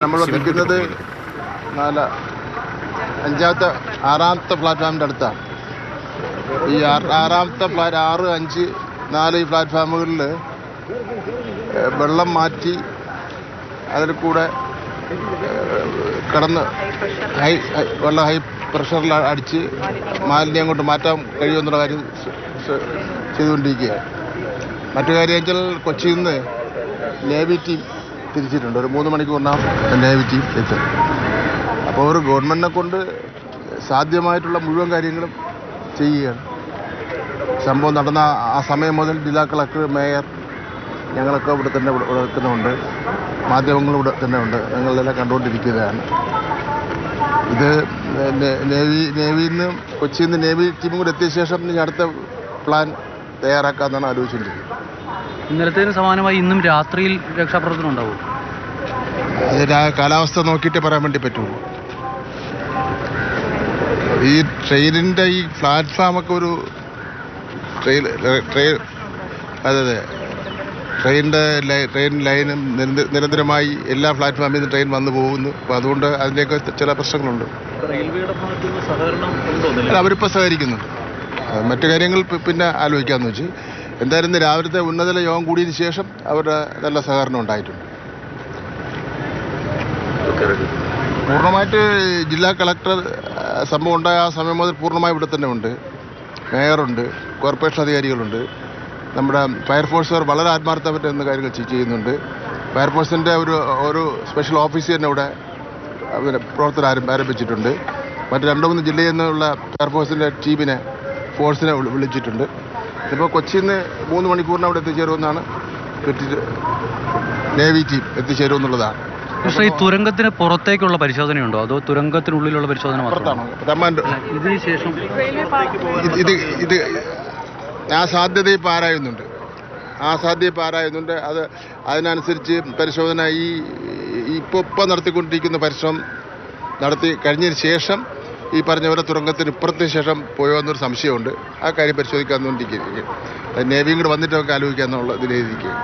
നമ്മൾ നിൽക്കുന്നത് നാല് അഞ്ചാമത്തെ ആറാമത്തെ പ്ലാറ്റ്ഫോമിന്റെ അടുത്താണ് ഈ ആറ് ആറാമത്തെ പ്ലാറ്റ് ആറ് അഞ്ച് നാല് ഈ പ്ലാറ്റ്ഫോമുകളിൽ വെള്ളം മാറ്റി അതിൽ കൂടെ കിടന്ന് ഹൈ വെള്ളം ഹൈ പ്രഷറിൽ അടിച്ച് മാലിന്യം അങ്ങോട്ട് മാറ്റാൻ കഴിയുമെന്നുള്ള കാര്യം ചെയ്തുകൊണ്ടിരിക്കുകയാണ്. മറ്റു കാര്യം വെച്ചാൽ കൊച്ചിയിൽ നിന്ന് നേവി ടീം തിരിച്ചിട്ടുണ്ട്. ഒരു മൂന്ന് നാം ടീം എത്തും. അപ്പോൾ ഒരു ഗവൺമെന്റിനെ കൊണ്ട് സാധ്യമായിട്ടുള്ള മുഴുവൻ കാര്യങ്ങളും ചെയ്യുകയാണ്. സംഭവം നടന്ന ആ- സമയം മുതൽ ജില്ലാ കളക്ടർ മേയർ ഞങ്ങളൊക്കെ ഇവിടെ തന്നെ നിൽക്കുന്നുണ്ട് മാധ്യമങ്ങളും ഇവിടെ തന്നെ ഉണ്ട്. ഞങ്ങളെല്ലാം കണ്ടുകൊണ്ടിരിക്കുകയാണ്. ഇത് നേവി നേവിയിൽ നിന്ന് കൊച്ചിയിൽ നിന്ന് നേവി ടീമും കൂടെ എത്തിയ ശേഷം ഇനി അടുത്ത പ്ലാൻ തയ്യാറാക്കാമെന്നാണ് ആലോചിച്ചിരിക്കുന്നത് ഇന്നലത്തേന് സമാനമായി ഇന്നും രാത്രിയിൽ രക്ഷാപ്രവർത്തനം ഉണ്ടാവും. ഇതിന് ആ കാലാവസ്ഥ നോക്കിയിട്ട് പറയാൻ വേണ്ടി പറ്റുള്ളൂ. ഈ ട്രെയിനിന്റെ ഈ പ്ലാറ്റ്ഫോമൊക്കെ ഒരു ട്രെയിൻ ട്രെയിൻ അതെ അതെ. ട്രെയിനിന്റെ ട്രെയിൻ ലൈനും നിരന്ത- നിരന്തരമായി എല്ലാ പ്ലാറ്റ്ഫോമിൽ നിന്ന് ട്രെയിൻ വന്നു പോകുന്നു. അപ്പോൾ അതുകൊണ്ട് അതിന്റെയൊക്കെ ചില പ്രശ്നങ്ങളുണ്ട്. അവരിപ്പോൾ സഹകരിക്കുന്നുണ്ട് മറ്റു കാര്യങ്ങൾ പിന്നെ ആലോചിക്കാമെന്ന് വെച്ച്. എന്തായാലും രാവിലത്തെ ഉന്നതല യോഗം കൂടിയതിന് ശേഷം അവരുടെ നല്ല സഹകരണം ഉണ്ടായിട്ടുണ്ട്. പൂർണമായിട്ട് ജില്ലാ കളക്ടർ സംഭവം ഉണ്ടായ ആ സമയം മുതൽ പൂർണമായി ഇവിടെ തന്നെ ഉണ്ട്. മേയറുണ്ട് കോർപ്പറേഷൻ അധികാരികളുണ്ട്. നമ്മുടെ ഫയർഫോഴ്സുകാർ വളരെ ആത്മാർത്ഥമായിട്ട് എന്ന കാര്യങ്ങൾ ചെയ്- ചെയ്യുന്നുണ്ട്. ഫയർഫോഴ്സിന്റെ ഒരു ഒരു സ്പെഷ്യൽ ഓഫീസ് തന്നെ ഇവിടെ പ്രവർത്തനം ആരം- ആരംഭിച്ചിട്ടുണ്ട്. മറ്റ് രണ്ട് മൂന്ന് ജില്ലയിൽ നിന്നുള്ള ഫയർഫോഴ്സിന്റെ ടീമിനെ ഫോഴ്സിനെ വിളിച്ചിട്ടുണ്ട്. ഇപ്പോൾ കൊച്ചിയിൽ നിന്ന് മൂന്ന് മണിക്കൂറിന് അവിടെ എത്തിച്ചേരുമെന്നാണ് നേവി ടീം എത്തിച്ചേരുമെന്നുള്ളതാണ്. പക്ഷേ ഈ തുരങ്കത്തിന് പുറത്തേക്കുള്ള പരിശോധനയുണ്ടോ? അതോ തുരങ്കത്തിനുള്ളിലുള്ള പരിശോധന മാത്രമാണോ ഇതിന് ശേഷം ഇത് ഇത് ആ സാധ്യത ഇപ്പോൾ ആരായുന്നുണ്ട് ആ സാധ്യത ഇപ്പോൾ ആരായുന്നുണ്ട് അത് അതിനനുസരിച്ച് പരിശോധന ഈ ഇപ്പോൾ ഇപ്പം നടത്തിക്കൊണ്ടിരിക്കുന്ന പരിശ്രമം നടത്തി കഴിഞ്ഞതിന് ശേഷം ഈ പറഞ്ഞ പോലെ തുരങ്കത്തിന് ഇപ്പുറത്തിന് ശേഷം പോയോ എന്നൊരു സംശയമുണ്ട്. ആ കാര്യം പരിശോധിക്കാന്നുകൊണ്ടിരിക്കുക നേവിയും കൂടെ വന്നിട്ട് നമുക്ക് ആലോചിക്കാന്നുള്ള ഇതിലേതിരിക്കുക